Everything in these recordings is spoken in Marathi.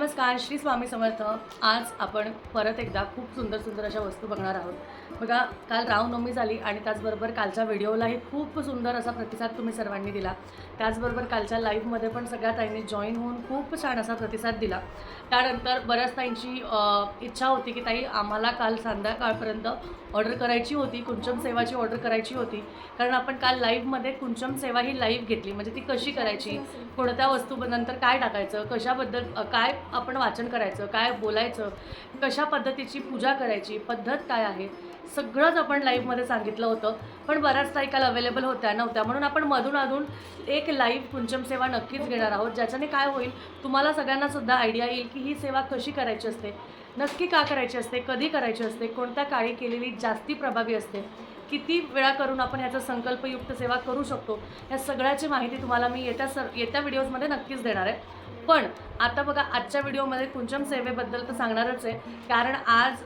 नमस्कार श्री स्वामी समर्थ. आज आपण परत एकदा खूप सुंदर सुंदर अशा वस्तू बघणार आहोत. बघा काल रामनवमी झाली आणि त्याचबरोबर कालच्या व्हिडिओलाही खूप सुंदर असा प्रतिसाद तुम्ही सर्वांनी दिला. त्याचबरोबर कालच्या लाईव्हमध्ये पण सगळ्या ताईंनी जॉईन होऊन खूप छान असा प्रतिसाद दिला. त्यानंतर बऱ्याच ताईंची इच्छा होती की ताई आम्हाला काल संध्याकाळपर्यंत ऑर्डर करायची होती कुंचम सेवाची ऑर्डर करायची होती. कारण आपण काल लाईव्हमध्ये कुंचम सेवा ही लाईव्ह घेतली. म्हणजे ती कशी करायची? कोणत्या वस्तू नंतर काय टाकायचं? कशाबद्दल काय आपण वाचन करायचं काय बोलायचं कशा पद्धतीची पूजा करायची पद्धत काय आहे सगळंच आपण लाईव्हमध्ये सांगितलं होतं. पण बऱ्याच ताई अवेलेबल होत्या नव्हत्या. म्हणून आपण मधून अधून एक लाईव्ह कुंचम सेवा नक्कीच घेणार आहोत ज्याच्याने काय होईल तुम्हाला सगळ्यांना सुद्धा आयडिया येईल की ही सेवा कशी करायची असते नक्की का करायची असते कधी करायची असते कोणत्या काळी केलेली जास्ती प्रभावी असते किती वेळा करून आपण ह्याचा संकल्पयुक्त सेवा करू शकतो या सगळ्याची माहिती तुम्हाला मी येत्या सर येत्या व्हिडिओजमध्ये नक्कीच देणार आहे. पण आता बघा आजच्या व्हिडिओमध्ये कुंचम सेवेबद्दल तर सांगणारच आहे. कारण आज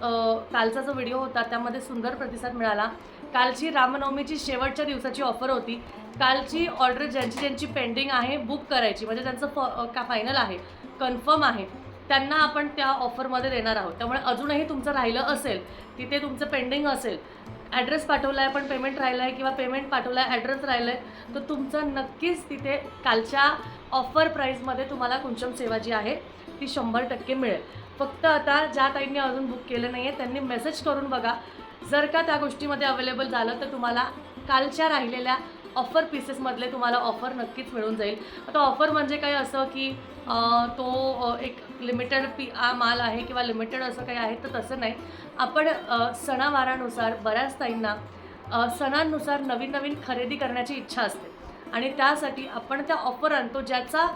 कालचा जो व्हिडिओ होता त्यामध्ये सुंदर प्रतिसाद मिळाला. कालची रामनवमीची शेवटच्या दिवसाची ऑफर होती. कालची ऑर्डर ज्यांची ज्यांची पेंडिंग आहे बुक करायची. म्हणजे त्यांचं फ का फायनल आहे कन्फर्म आहे. त्यांना आपण त्या ऑफरमध्ये देणार आहोत. त्यामुळे अजूनही तुमचं राहिलं असेल तिथे तुमचं पेंडिंग असेल ॲड्रेस पाठवला आहे पण पेमेंट राहिलं आहे किंवा पेमेंट पाठवलं आहे ॲड्रेस राहिलं आहे तर तुमचं नक्कीच तिथे कालच्या ऑफर प्राईजमध्ये तुम्हाला कुंचम सेवा जी आहे. ती शंभर टक्के मिळेल. फक्त आता ज्या ताईंनी अजून बुक केलं नाही आहे त्यांनी मेसेज करून बघा. जर का त्या गोष्टीमध्ये अवेलेबल झालं तर तुम्हाला कालच्या राहिलेल्या ऑफर पीसेसमधले तुम्हाला ऑफर नक्कीच मिळून जाईल. आता ऑफर म्हणजे काय असं की तो एक लिमिटेड पी आ माल आहे किंवा लिमिटेड असं काही आहे तर तसं नाही. आपण सणावारानुसार बऱ्याच ताईंना सणांनुसार नवीन नवीन खरेदी करण्याची इच्छा असते. आणि त्यासाठी आपण त्या ऑफर आणतो ज्याचा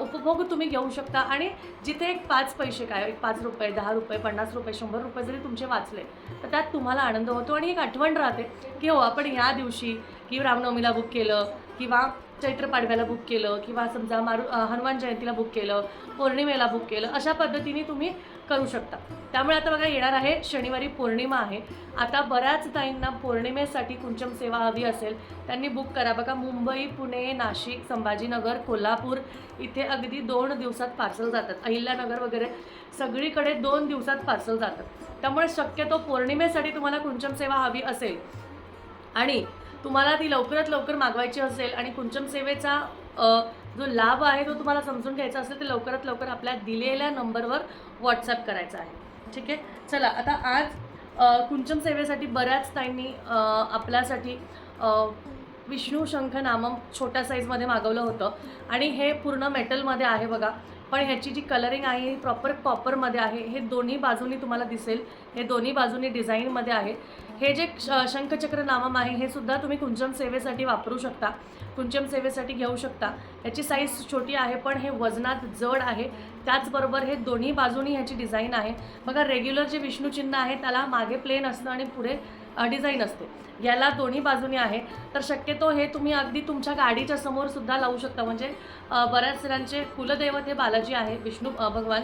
उपभोग तुम्ही घेऊ शकता. आणि जिथे एक पाच पैसे काय एक पाच रुपये दहा रुपये पन्नास रुपये शंभर रुपये जरी तुमचे वाचले तर त्यात तुम्हाला आनंद होतो. आणि एक आठवण राहते की हो आपण ह्या दिवशी की रामनवमीला बुक केलं किंवा चैत्र पाडव्याला बुक केलं किंवा समजा मारू हनुमान जयंतीला बुक केलं पौर्णिमेला बुक केलं अशा पद्धतीने तुम्ही करू शकता. त्यामुळे आता बघा येणार आहे शनिवारी पौर्णिमा आहे. आता बऱ्याच ताईंना पौर्णिमेसाठी कुंचम सेवा हवी असेल त्यांनी बुक करा. बघा मुंबई पुणे नाशिक संभाजीनगर कोल्हापूर इथे अगदी दोन दिवसात पार्सल जातात. अहिल्यानगर वगैरे सगळीकडे दोन दिवसात पार्सल जातात. त्यामुळे शक्यतो पौर्णिमेसाठी तुम्हाला कुंचम सेवा हवी असेल. आणि तुम्हाला ती लवकरात लवकर मागवायची असेल आणि कुंचम सेवेचा जो लाभ आहे तो तुम्हाला समजून घ्यायचा असेल तर लवकरात लवकर आपल्या दिलेल्या नंबरवर व्हॉट्सअप करायचा आहे. ठीक आहे? चला आता आज कुंचम सेवेसाठी बऱ्याच ताईंनी आपल्यासाठी विष्णू शंख नामम छोट्या साईजमध्ये मागवलं होतं. आणि हे पूर्ण मेटलमध्ये आहे बघा. पण ह्याची जी कलरिंग आहे ही प्रॉपर कॉपरमध्ये आहे. हे दोन्ही बाजूनी तुम्हाला दिसेल. हे दोन्ही बाजूनी डिझाईनमध्ये आहे. हे जे श- शंखचक्र नामम आहे हे सुद्धा तुम्ही कुंचम सेवेसाठी वापरू शकता. कुंचम सेवेसाठी घेऊ शकता. याची साईज छोटी आहे पण हे वजनात जड आहे. त्याचबरोबर हे दोन्ही बाजूनी ह्याची डिझाईन आहे. बघा रेग्युलर जे विष्णू चिन्ह आहे त्याला मागे प्लेन असतं आणि पुढे डिझाईन असते. याला दोन्ही बाजूनी आहे. तर शक्यतो हे तुम्ही अगदी तुमच्या गाडीच्या समोर सुद्धा लावू शकता. म्हणजे बऱ्याच जणांचे कुलदैवत हे बालाजी आहे विष्णू भगवान.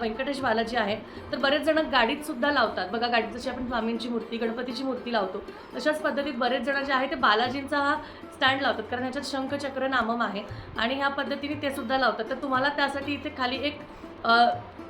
व्यंकटेश बालाजी आहे तर बरेच जण गाडीत सुद्धा लावतात. बघा गाडीत जशी आपण स्वामींची मूर्ती गणपतीची मूर्ती लावतो तशाच पद्धतीत बरेच जण जे आहे ते बालाजींचा हा स्टँड लावतात. कारण ह्याच्यात शंखचक्र नामम आहे आणि ह्या पद्धतीने ते सुद्धा लावतात. तर तुम्हाला त्यासाठी इथे खाली एक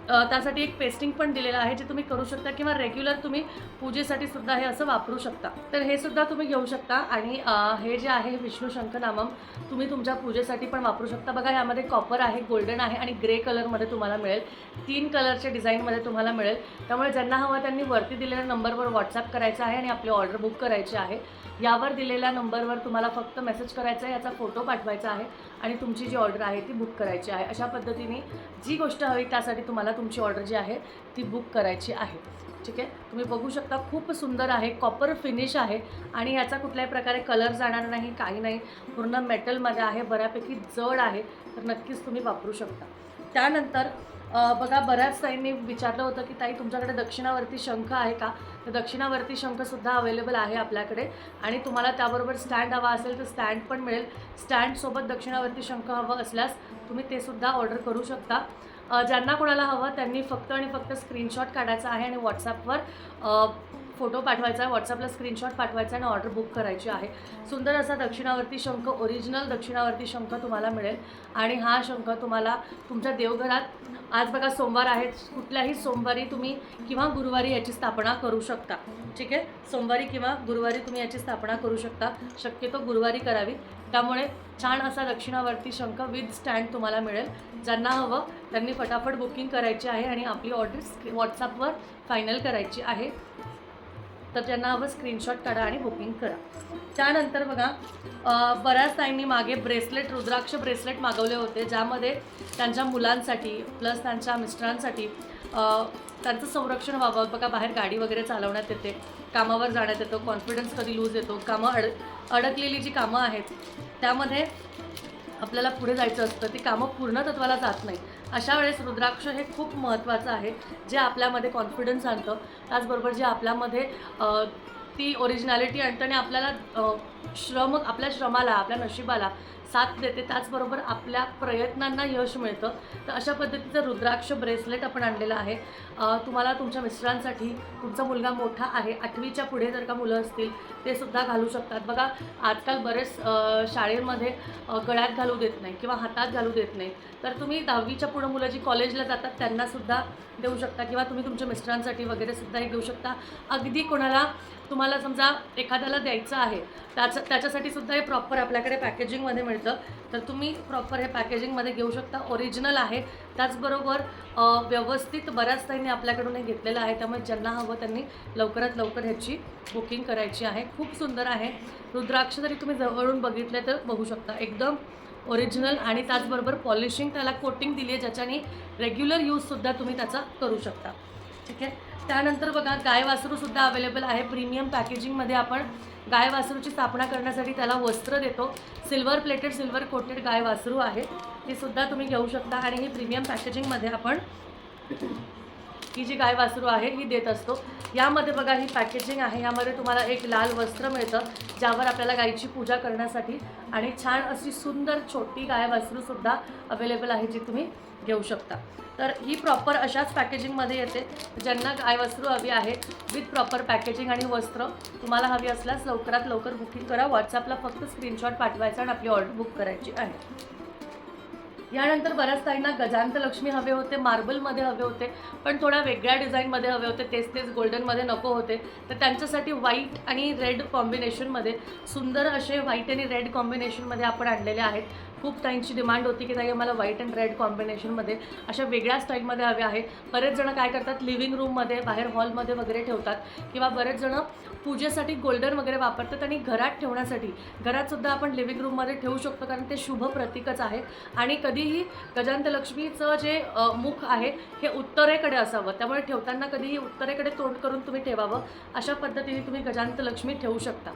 त्यासाठी एक पेस्टिंग पण दिलेलं आहे जे तुम्ही करू शकता किंवा रेग्युलर तुम्ही पूजेसाठी सुद्धा हे असं वापरू शकता. तर हे सुद्धा तुम्ही घेऊ शकता आणि हे जे आहे विष्णू शंखनामम तुम्ही तुमच्या पूजेसाठी पण वापरू शकता. बघा यामध्ये कॉपर आहे गोल्डन आहे आणि ग्रे कलरमध्ये तुम्हाला मिळेल. तीन कलरच्या डिझाईनमध्ये तुम्हाला मिळेल. त्यामुळे ज्यांना हवं त्यांनी वरती दिलेल्या नंबरवर व्हॉट्सअप करायचं आहे आणि आपली ऑर्डर बुक करायची आहे. यावर दिलेल्या नंबरवर तुम्हाला फक्त मेसेज करायचा आहे याचा फोटो पाठवायचा आहे. आणि तुमची जी ऑर्डर आहे ती बुक करायची आहे. अशा पद्धतीने जी गोष्ट हवी त्यासाठी तुम्हाला तुमची ऑर्डर जी आहे ती बुक करायची आहे. ठीक आहे? तुम्ही बघू शकता खूप सुंदर आहे कॉपर फिनिश आहे आणि याचा कुठल्याही प्रकारे कलर जाणार नाही काही नाही. पूर्ण मेटलमध्ये आहे बऱ्यापैकी जड आहे तर नक्कीच तुम्ही वापरू शकता. त्यानंतर बघा बऱ्याच ताईंनी विचारलं होतं की ताई तुमच्याकडे दक्षिणावर्ती शंख आहे का? तर दक्षिणावर्ती शंखसुद्धा अवेलेबल आहे आपल्याकडे आणि तुम्हाला त्याबरोबर स्टँड हवा असेल तर स्टँड पण मिळेल. स्टँडसोबत दक्षिणावर्ती शंख हवं असल्यास तुम्ही ते सुद्धा ऑर्डर करू शकता. ज्यांना कोणाला हवं त्यांनी फक्त आणि फक्त स्क्रीनशॉट काढायचा आहे आणि व्हॉट्सॲपवर फोटो पाठवायचा आहे व्हॉट्सअपला स्क्रीनशॉट पाठवायचा आणि ऑर्डर बुक करायची आहे. सुंदर असा दक्षिणावर्ती शंख ओरिजिनल दक्षिणावर्ती शंख तुम्हाला मिळेल. आणि हा शंख तुम्हाला तुमच्या देवघरात आज बघा सोमवार आहे कुठल्याही सोमवारी तुम्ही किंवा गुरुवारी याची स्थापना करू शकता. ठीक आहे? सोमवारी किंवा गुरुवारी तुम्ही याची स्थापना करू शकता. शक्यतो गुरुवारी करावी. त्यामुळे छान असा दक्षिणावर्ती शंख विथ स्टँड तुम्हाला मिळेल. ज्यांना हवं त्यांनी फटाफट बुकिंग करायची आहे आणि आपली ऑर्डर व्हॉट्सअपवर फायनल करायची आहे. तर त्यांना हवं स्क्रीनशॉट काढा आणि बुकिंग करा. त्यानंतर बघा बऱ्याच ताईंनी मागे ब्रेसलेट रुद्राक्ष ब्रेसलेट मागवले होते ज्यामध्ये त्यांच्या मुलांसाठी प्लस त्यांच्या मिस्टरांसाठी त्यांचं संरक्षण व्हावं. बघा बाहेर गाडी वगैरे चालवण्यात येते कामावर जाण्यात येतं कॉन्फिडन्स कधी लूज येतो कामं अड अडकलेली जी कामं आहेत त्यामध्ये आपल्याला पुढे जायचं असतं. ती कामं पूर्णतत्वाला जात नाही अशा वेळेस रुद्राक्ष हे खूप महत्त्वाचं आहे जे आपल्यामध्ये कॉन्फिडन्स आणतं. त्याचबरोबर जे आपल्यामध्ये ती ओरिजिनॅलिटी आणतं आणि आपल्याला श्रम आपल्या श्रमाला आपल्या नशिबाला साथ देते त्याचबरोबर आपल्या प्रयत्नांना यश मिळतं. तर अशा पद्धतीचं रुद्राक्ष ब्रेसलेट आपण आणलेलं आहे. तुम्हाला तुमच्या मिस्टरांसाठी तुमचा मुलगा मोठा आहे आठवीच्या पुढे जर का मुलं असतील ते सुद्धा घालू शकतात. बघा आजकाल बरेच शाळेमध्ये गळ्यात घालू देत नाही किंवा हातात घालू देत नाही. तर तुम्ही दहावीच्या पुढं मुलं जी कॉलेजला जातात त्यांनासुद्धा देऊ शकता किंवा तुम्ही तुमच्या मिस्टरांसाठी वगैरे सुद्धा हे घेऊ शकता. अगदी कोणाला तुम्हाला समजा एखाद्याला द्यायचं आहे त्याचं त्याच्यासाठी सुद्धा हे प्रॉपर आपल्याकडे पॅकेजिंगमध्ये मिळतं. तर तुम्ही प्रॉपर हे पॅकेजिंगमध्ये घेऊ शकता. ओरिजिनल आहे. त्याचबरोबर व्यवस्थित बऱ्याच त्यांनी आपल्याकडून हे घेतलेलं आहे. त्यामुळे ज्यांना हवं त्यांनी लवकरात लवकर ह्याची बुकिंग करायची आहे. खूप सुंदर आहे. रुद्राक्ष जरी तुम्ही जवळून बघितले तर बघू शकता. एकदम ओरिजिनल आणि त्याचबरोबर पॉलिशिंग त्याला कोटिंग दिली आहे ज्याच्याने रेग्युलर यूजसुद्धा तुम्ही त्याचा करू शकता. ठीक आहे? त्यानंतर बघा गाय वासरूसुद्धा अवेलेबल आहे. प्रीमियम पॅकेजिंगमध्ये आपण गाय वासरूची स्थापना करण्यासाठी त्याला वस्त्र देतो. सिल्वर प्लेटेड सिल्वर कोटेड गाय वासरू आहे ती सुद्धा तुम्ही घेऊ शकता आणि ही प्रीमियम पॅकेजिंगमध्ये आपण ही जी गाय वासरू आहे ही देत असतो. यामध्ये बघा ही पॅकेजिंग आहे. यामध्ये तुम्हाला एक लाल वस्त्र मिळतं ज्यावर आपल्याला गायीची पूजा करण्यासाठी आणि छान अशी सुंदर छोटी गाय वासरूसुद्धा अवेलेबल आहे जी तुम्ही घेऊ शकता. तर ही प्रॉपर अशाच पॅकेजिंगमध्ये येते. ज्यांना गाय वस्त्र हवी आहे विथ प्रॉपर पॅकेजिंग आणि वस्त्र तुम्हाला हवी असल्यास लवकरात लवकर बुकिंग करा. व्हॉट्सअपला फक्त स्क्रीनशॉट पाठवायचा आणि आपली ऑर्डर बुक करायची आहे. यानंतर बऱ्याच ताईंना गजांत लक्ष्मी हवे होते मार्बलमध्ये हवे होते पण थोड्या वेगळ्या डिझाईनमध्ये हवे होते. तेच तेच गोल्डनमध्ये नको होते. तर त्यांच्यासाठी व्हाईट आणि रेड कॉम्बिनेशनमध्ये सुंदर असे व्हाईट आणि रेड कॉम्बिनेशनमध्ये आपण आणलेले आहेत. खूप ताईंची डिमांड होती की ताई मला व्हाईट अँड रेड कॉम्बिनेशनमध्ये अशा वेगळ्या स्टाईलमध्ये हवे आहे. बरेच जण काय करतात लिव्हिंग रूममध्ये बाहेर हॉलमध्ये वगैरे ठेवतात. किंवा बरेच जण पूजेसाठी गोल्डन वगैरे वापरतात आणि घरात ठेवण्यासाठी. घरातसुद्धा आपण लिव्हिंग रूममध्ये ठेवू शकतो कारण ते शुभ प्रतीकच आहे. आणि कधीही गजांतलक्ष्मीचं जे मुख आहे हे उत्तरेकडे असावं. त्यामुळे ठेवताना कधीही उत्तरेकडे तोंड करून तुम्ही ठेवावं. अशा पद्धतीने तुम्ही गजांतलक्ष्मी ठेवू शकता.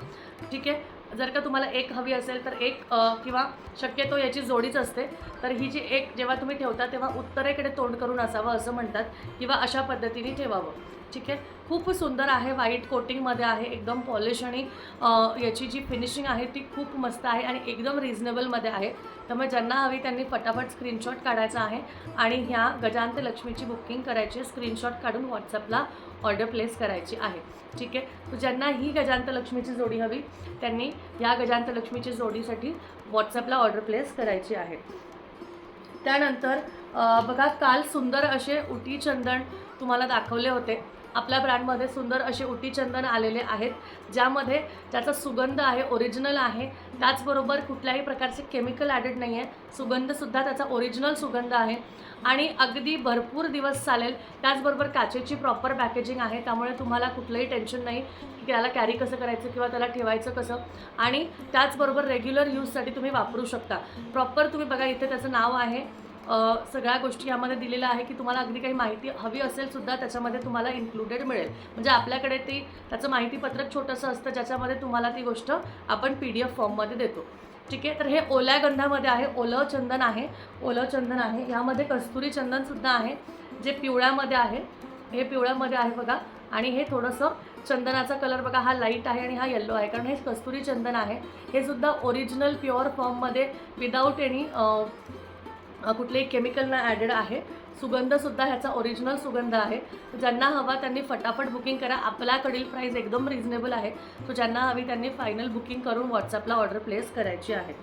ठीक आहे? जर का तुम्हाला एक हवी असेल तर एक किंवा शक्यतो याची जोडीच असते तर ही जी एक जेव्हा तुम्ही ठेवता तेव्हा उत्तरेकडे तोंड करून असावं असं म्हणतात किंवा अशा पद्धतीने ठेवावं. ठीक आहे? खूप सुंदर आहे व्हाईट कोटिंगमध्ये आहे एकदम पॉलिश आणि याची जी फिनिशिंग आहे ती खूप मस्त आहे आणि एकदम रिझनेबलमध्ये आहे. त्यामुळे ज्यांना हवी त्यांनी फटाफट स्क्रीनशॉट काढायचा आहे आणि ह्या गजांत लक्ष्मीची बुकिंग करायची स्क्रीनशॉट काढून व्हॉट्सअपला ऑर्डर प्लेस करायची आहे. ठीक आहे? ज्यांना ही गजांत लक्ष्मीची जोडी हवी त्यांनी या गजांत लक्ष्मीची जोडीसाठी व्हॉट्सअपला ऑर्डर प्लेस करायची आहे. त्यानंतर बघा काल सुंदर असे उटी चंदन तुम्हाला दाखवले होते. आपल्या ब्रँडमध्ये सुंदर असे उटी चंदन आलेले आहेत ज्यामध्ये ज्याचा सुगंध आहे ओरिजिनल आहे. त्याचबरोबर कुठल्याही प्रकारचे केमिकल ॲडेड नाही आहे सुगंधसुद्धा त्याचा ओरिजिनल सुगंध आहे. आणि अगदी भरपूर दिवस चालेल. त्याचबरोबर काचेची प्रॉपर पॅकेजिंग आहे. त्यामुळे तुम्हाला कुठलंही टेन्शन नाही की त्याला कॅरी कसं करायचं किंवा त्याला ठेवायचं कसं. आणि त्याचबरोबर रेग्युलर यूजसाठी तुम्ही वापरू शकता. प्रॉपर तुम्ही बघा इथे त्याचं नाव आहे. सगळ्या गोष्टी यामध्ये दिलेल्या आहे की तुम्हाला अगदी काही माहिती हवी असेल सुद्धा त्याच्यामध्ये तुम्हाला इन्क्लुडेड मिळेल. म्हणजे आपल्याकडे ती त्याचं माहितीपत्रक छोटंसं असतं ज्याच्यामध्ये तुम्हाला ती गोष्ट आपण पी डी एफ फॉर्ममध्ये देतो. ठीक आहे? तर हे ओल्या गंधामध्ये आहे ओलं चंदन आहे ओलं चंदन आहे. यामध्ये कस्तुरी चंदनसुद्धा आहे जे पिवळ्यामध्ये आहे. हे पिवळ्यामध्ये आहे बघा. आणि हे थोडंसं चंदनाचा कलर बघा. हा लाइट आहे आणि हा येल्लो आहे. कारण हे कस्तुरी चंदन आहे. हे सुद्धा ओरिजिनल प्युअर फॉर्ममध्ये विदाऊट एनी कुठलेही केमिकल न ॲडेड आहे. सुगंधसुद्धा ह्याचा ओरिजिनल सुगंध आहे. ज्यांना हवा त्यांनी फटाफट बुकिंग करा. आपल्याकडील प्राईस एकदम रिझनेबल आहे. तो ज्यांना हवी त्यांनी फायनल बुकिंग करून व्हॉट्सअपला ऑर्डर प्लेस करायची आहे.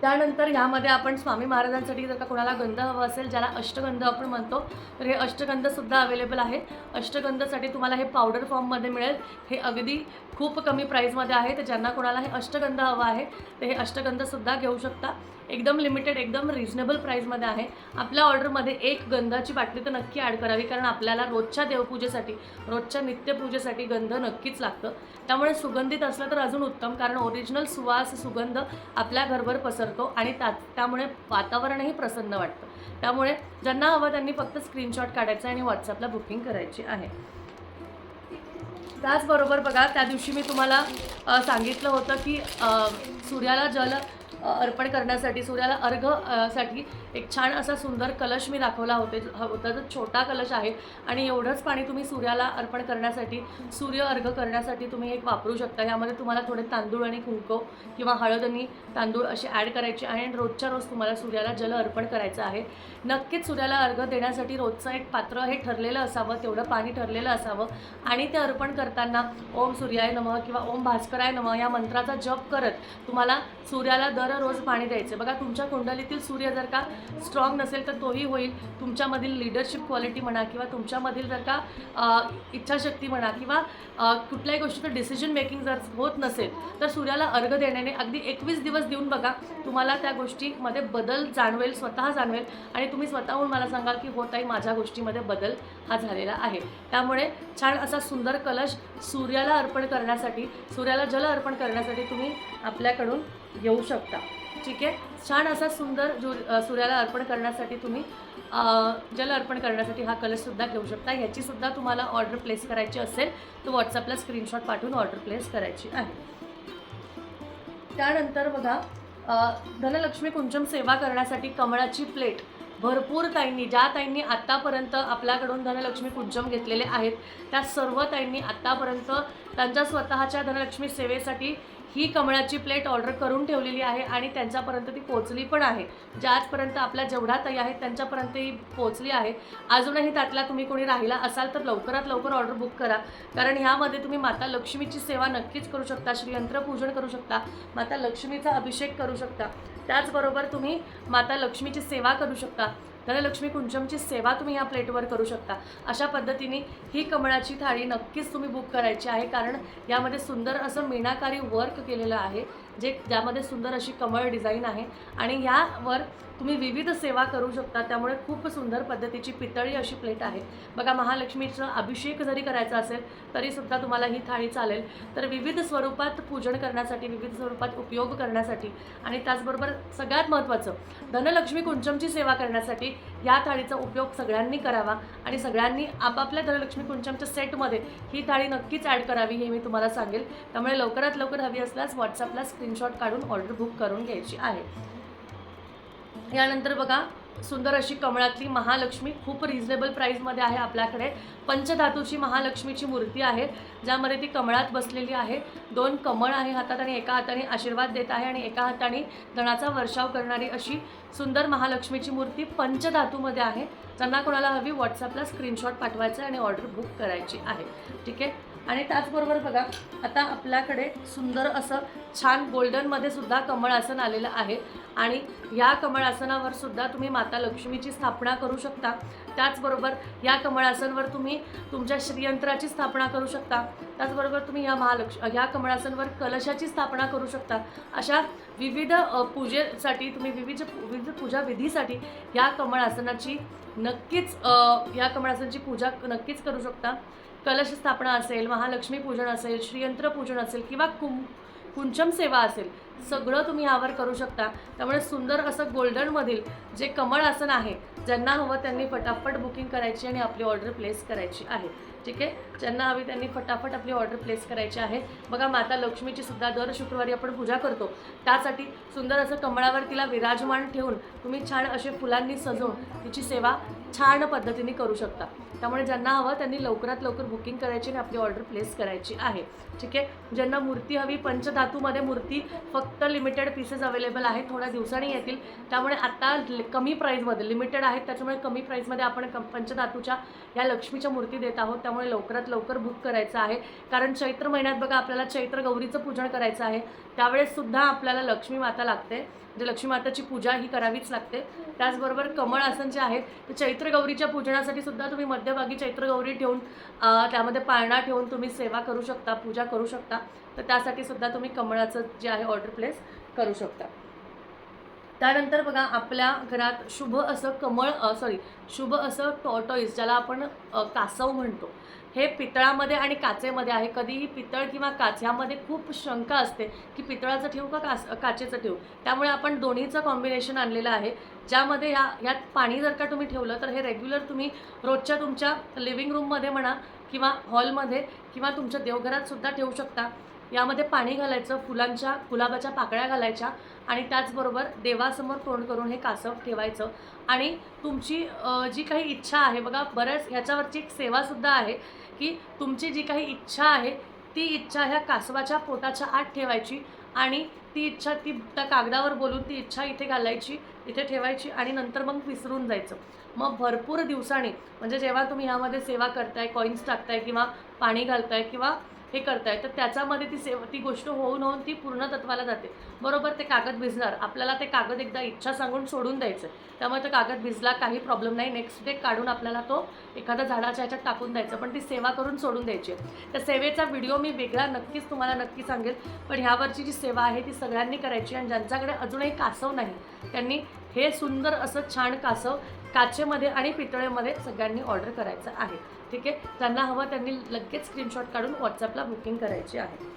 त्यानंतर ह्यामध्ये आपण स्वामी महाराजांसाठी जर का कोणाला गंध हवा असेल ज्याला अष्टगंध आपण म्हणतो तर हे अष्टगंधसुद्धा अवेलेबल आहे. अष्टगंधसाठी तुम्हाला हे पावडर फॉर्ममध्ये मिळेल. हे अगदी खूप कमी प्राईजमध्ये आहे. तर ज्यांना कोणाला हे अष्टगंध हवा आहे ते हे अष्टगंधसुद्धा घेऊ शकता. एकदम लिमिटेड एकदम रिजनेबल प्राईजमध्ये आहे. आपल्या ऑर्डरमध्ये एक गंधाची बाटली तर नक्की ॲड करावी कारण आपल्याला रोजच्या देवपूजेसाठी रोजच्या नित्यपूजेसाठी गंध नक्कीच लागतं. त्यामुळे सुगंधित असलं तर अजून उत्तम कारण ओरिजिनल सुवास सुगंध आपल्या घरभर पसरतो आणि त्या त्यामुळे वातावरणही प्रसन्न वाटतं. त्यामुळे ज्यांना हवं त्यांनी फक्त स्क्रीनशॉट काढायचा आणि व्हॉट्सअपला बुकिंग करायची आहे. त्याचबरोबर बघा त्या दिवशी मी तुम्हाला सांगितलं होतं की सूर्याला जल अर्पण करण्यासाठी सूर्याला अर्घसाठी एक छान असा सुंदर कलश मी दाखवला होते होता जो छोटा कलश आहे. आणि एवढंच पाणी तुम्ही सूर्याला अर्पण करण्यासाठी सूर्य अर्घ करण्यासाठी तुम्ही एक वापरू शकता. यामध्ये तुम्हाला थोडे तांदूळ आणि कुंकू किंवा हळद आणि तांदूळ असे ॲड करायचे आणि रोजच्या रोज तुम्हाला सूर्याला जल अर्पण करायचं आहे. नक्कीच सूर्याला अर्घ देण्यासाठी रोजचं एक पात्र हे ठरलेलं असावं तेवढं पाणी ठरलेलं असावं. आणि ते अर्पण करताना ओम सूर्याय नमः किंवा ओम भास्कराय नमः या मंत्राचा जप करत तुम्हाला सूर्याला दररोज पाणी द्यायचं. बघा तुमच्या कुंडलीतील सूर्य जर का स्ट्रॉंग नसेल तर तोही होईल. तुमच्यामधील लिडरशिप क्वालिटी म्हणा किंवा तुमच्यामधील जर का इच्छाशक्ती म्हणा किंवा कुठल्याही गोष्टीचं डिसिजन मेकिंग जर होत नसेल तर सूर्याला अर्घ देण्याने अगदी एकवीस दिवस देऊन बघा तुम्हाला त्या गोष्टीमध्ये बदल जाणवेल स्वतः जाणवेल आणि तुम्ही स्वतःहून मला सांगाल की होत ताई माझ्या गोष्टीमध्ये बदल हा झालेला आहे. त्यामुळे छान असा सुंदर कलश सूर्याला अर्पण करण्यासाठी सूर्याला जल अर्पण करण्यासाठी तुम्ही आपल्याकडून येऊ शकता. ठीक आहे. छान असा सुंदर जु सूर्याला अर्पण करण्यासाठी तुम्ही जल अर्पण करण्यासाठी हा कलरसुद्धा घेऊ शकता. ह्याचीसुद्धा तुम्हाला ऑर्डर प्लेस करायची असेल तर व्हॉट्सअपला स्क्रीनशॉट पाठवून ऑर्डर प्लेस करायची आहे. त्यानंतर बघा धनलक्ष्मी कुंचम सेवा करण्यासाठी कमळाची प्लेट भरपूर ताईंनी ज्या ताईंनी आत्तापर्यंत आपल्याकडून धनलक्ष्मी कुंचम घेतलेले आहेत त्या सर्व ताईंनी आत्तापर्यंत त्यांच्या स्वतःच्या धनलक्ष्मी सेवेसाठी ही कमळाची प्लेट ऑर्डर करून ठेवलेली आहे आणि त्यांच्यापर्यंत ती पोचली पण आहे. ज्या आजपर्यंत आपल्या जेवढ्या ताई आहेत त्यांच्यापर्यंत ही पोचली आहे. अजूनही त्यातला तुम्ही कोणी राहिला असाल तर लवकरात लवकर ऑर्डर बुक करा. कारण ह्यामध्ये तुम्ही माता लक्ष्मीची सेवा नक्कीच करू शकता श्रीयंत्र पूजन करू शकता माता लक्ष्मीचा अभिषेक करू शकता. त्याचबरोबर तुम्ही माता लक्ष्मीची सेवा करू शकता. धनलक्ष्मी कुंचमची सेवा तुम्ही या प्लेटवर करू शकता. अशा पद्धतीने ही कमळाची थाळी नक्कीच तुम्ही बुक करायची आहे. कारण यामध्ये सुंदर असं मीनाकारी वर्क केलेलं आहे. जे ज्यामध्ये सुंदर अशी कमळ डिझाईन आहे. आणि यावर तुम्ही विविध सेवा करू शकता. त्यामुळे खूप सुंदर पद्धतीची पितळी अशी प्लेट आहे. बघा महालक्ष्मीचं अभिषेक जरी करायचा असेल तरीसुद्धा तुम्हाला ही थाळी चालेल. तर विविध स्वरूपात पूजन करण्यासाठी विविध स्वरूपात उपयोग करण्यासाठी आणि त्याचबरोबर सगळ्यात महत्त्वाचं धनलक्ष्मी कुंचमची सेवा करण्यासाठी या थाळीचा उपयोग सगळ्यांनी करावा आणि सगळ्यांनी आपापल्या धनलक्ष्मी कुंचमच्या सेटमध्ये ही थाळी नक्कीच ॲड करावी हे मी तुम्हाला सांगेल. त्यामुळे लवकरात लवकर हवी असल्यास व्हॉट्सअपला स्क्रीनशॉट काढून ऑर्डर बुक करून घ्यायची आहे. यानंतर बघा सुंदर अशी कमळातली महालक्ष्मी खूप रिझनेबल प्राईजमध्ये आहे आपल्याकडे. पंचधातूची महालक्ष्मीची मूर्ती आहे ज्यामध्ये ती कमळात बसलेली आहे. दोन कमळ आहे हातात आणि एका हाताने आशीर्वाद देत आहे आणि एका हाताने धनाचा वर्षाव करणारी अशी सुंदर महालक्ष्मीची मूर्ती पंचधातूमध्ये आहे. ज्यांना कोणाला हवी व्हॉट्सअपला स्क्रीनशॉट पाठवायचं आणि ऑर्डर बुक करायची आहे. ठीक आहे? आणि त्याचबरोबर बघा आता आपल्याकडे सुंदर असं छान गोल्डनमध्ये सुद्धा कमळासन आलेलं आहे. आणि या कमळासनावर सुद्धा तुम्ही माता लक्ष्मीची स्थापना करू शकता. त्याचबरोबर या कमळासनवर तुम्ही तुमच्या श्रीयंत्राची स्थापना करू शकता. त्याचबरोबर तुम्ही या महालक्ष ह्या कमळासनवर कलशाची स्थापना करू शकता. अशा विविध पूजेसाठी तुम्ही विविध विविध पूजा विधीसाठी या कमळासनाची नक्कीच ह्या या कमळासनाची पूजा नक्कीच करू शकता. कलश स्थापना असेल महालक्ष्मी पूजन असेल श्रीयंत्र पूजन असेल किंवा कुं कुंचम सेवा असेल सगळं तुम्ही यावर करू शकता. त्यामुळे सुंदर असं गोल्डनमधील जे कमळ आसन आहे ज्यांना हवं त्यांनी फटाफट बुकिंग करायची आणि आपली ऑर्डर प्लेस करायची आहे. ठीक आहे? ज्यांना हवी त्यांनी फटाफट आपली ऑर्डर प्लेस करायची आहे. बघा माता लक्ष्मीची सुद्धा दर शुक्रवारी आपण पूजा करतो. त्यासाठी सुंदर असं कमळावर तिला विराजमान ठेवून तुम्ही छान असे फुलांनी सजवून तिची सेवा छान पद्धतीने करू शकता. त्यामुळे ज्यांना हवं त्यांनी लवकरात लवकर बुकिंग करायची आणि आपली ऑर्डर प्लेस करायची आहे. ठीक आहे? ज्यांना मूर्ती हवी पंचधातूमध्ये मूर्ती फक्त लिमिटेड पीसेस अवेलेबल आहेत थोड्या दिवसांनी येतील. त्यामुळे आता कमी प्राईजमध्ये लिमिटेड आहेत त्याच्यामुळे कमी प्राईजमध्ये आपण कम पंचधातूच्या या लक्ष्मीच्या मूर्ती देत आहोत. त्यामुळे लवकरात लवकर बुक करायचं आहे. कारण चैत्र महिन्यात बघा आपल्याला चैत्र गौरीचं पूजन करायचं आहे. त्यावेळेससुद्धा आपल्याला लक्ष्मी माता लागते. म्हणजे लक्ष्मी माताची पूजा ही करावीच लागते. त्याचबरोबर कमळ आसन जे आहे ते चैत्र गौरीच्या पूजनासाठी सुद्धा तुम्ही मध्यभागी चैत्र गौरी ठेवून त्यामध्ये पाळणा ठेवून तुम्ही सेवा करू शकता पूजा करू शकता. तर त्यासाठी सुद्धा तुम्ही कमळाचं जे आहे ऑर्डर प्लेस करू शकता. त्यानंतर बघा आपल्या घरात शुभ असं कमळ सॉरी शुभ असं टॉटॉईस ज्याला आपण कासव म्हणतो हे पितळामध्ये आणि काचेमध्ये आहे. कधीही पितळ किंवा काच ह्यामध्ये खूप शंका असते की पितळाचं ठेवू का कास काचेचं ठेवू? त्यामुळे आपण दोन्हीचं कॉम्बिनेशन आणलेलं आहे. ज्यामध्ये ह्या ह्यात पाणी जर का तुम्ही ठेवलं तर हे रेग्युलर तुम्ही रोजच्या तुमच्या लिव्हिंग रूममध्ये म्हणा किंवा हॉलमध्ये किंवा तुमच्या देवघरात सुद्धा ठेवू शकता. यामध्ये पाणी घालायचं फुलांच्या गुलाबाच्या पाकळ्या घालायच्या आणि त्याचबरोबर देवासमोर तोंड करून हे कासव ठेवायचं. आणि तुमची जी काही इच्छा आहे बघा बऱ्याच ह्याच्यावरची एक सेवासुद्धा आहे की तुमची जी काही इच्छा आहे ती इच्छा ह्या कासवाच्या पोटाच्या आत ठेवायची आणि ती इच्छा ती त्या कागदावर बोलून ती इच्छा इथे घालायची इथे ठेवायची आणि नंतर मग विसरून जायचं. मग भरपूर दिवसांनी म्हणजे जेव्हा तुम्ही ह्यामध्ये सेवा करताय कॉईन्स टाकताय किंवा पाणी घालताय किंवा हे करताय तर त्याच्यामध्ये ती सेव ती गोष्ट होऊन होऊन ती पूर्ण तत्वाला जाते. बरोबर ते कागद भिजणार. आपल्याला ते कागद एकदा इच्छा सांगून सोडून द्यायचं त्यामुळे तो कागद भिजला काही प्रॉब्लेम नाही. नेक्स्ट डे काढून आपल्याला तो एखाद्या झाडाच्या ह्याच्यात टाकून द्यायचा. पण ती सेवा करून सोडून द्यायची. त्या सेवेचा व्हिडिओ मी वेगळा नक्कीच तुम्हाला नक्की सांगेल. पण ह्यावरची जी सेवा आहे ती सगळ्यांनी करायची. आणि ज्यांच्याकडे अजूनही कासव नाही त्यांनी हे सुंदर असं छान कासव काचेमध्ये आणि पितळेमध्ये सगळ्यांनी ऑर्डर करायचं आहे. ठीक आहे? त्यांना हवं त्यांनी लगेच स्क्रीनशॉट काढून व्हॉट्सअपला बुकिंग करायची आहे.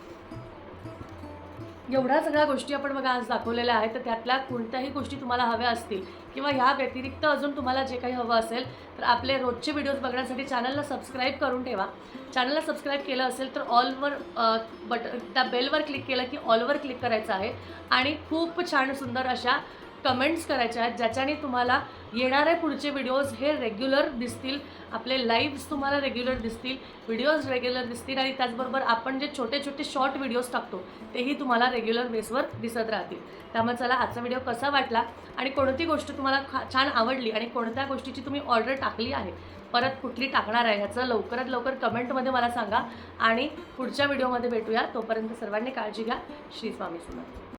एवढ्या सगळ्या गोष्टी आपण बघा आज दाखवलेल्या आहेत. तर त्यातल्या कोणत्याही गोष्टी तुम्हाला हव्या असतील किंवा ह्या व्यतिरिक्त अजून तुम्हाला जे काही हवं असेल तर आपले रोजचे व्हिडिओज बघण्यासाठी चॅनलला सबस्क्राईब करून ठेवा. चॅनलला सबस्क्राईब केलं असेल तर ऑलवर बट त्या बेलवर क्लिक केलं की ऑलवर क्लिक करायचं आहे. आणि खूप छान सुंदर अशा कमेंट्स करायच्या आहेत ज्याच्याने तुम्हाला येणारे पुढचे व्हिडिओज हे रेग्युलर दिसतील. आपले लाईव्स तुम्हाला रेग्युलर दिसतील व्हिडिओज रेग्युलर दिसतील आणि त्याचबरोबर आपण जे छोटे छोटे शॉर्ट व्हिडिओज टाकतो तेही तुम्हाला रेग्युलर बेसवर दिसत राहतील. त्यामुळे चला आजचा व्हिडिओ कसा वाटला आणि कोणती गोष्ट तुम्हाला खा छान आवडली आणि कोणत्या गोष्टीची तुम्ही ऑर्डर टाकली आहे परत कुठली टाकणार आहे ह्याचं लवकरात लवकर कमेंटमध्ये मला सांगा आणि पुढच्या व्हिडिओमध्ये भेटूया. तोपर्यंत सर्वांनी काळजी घ्या. श्री स्वामी समर्थ.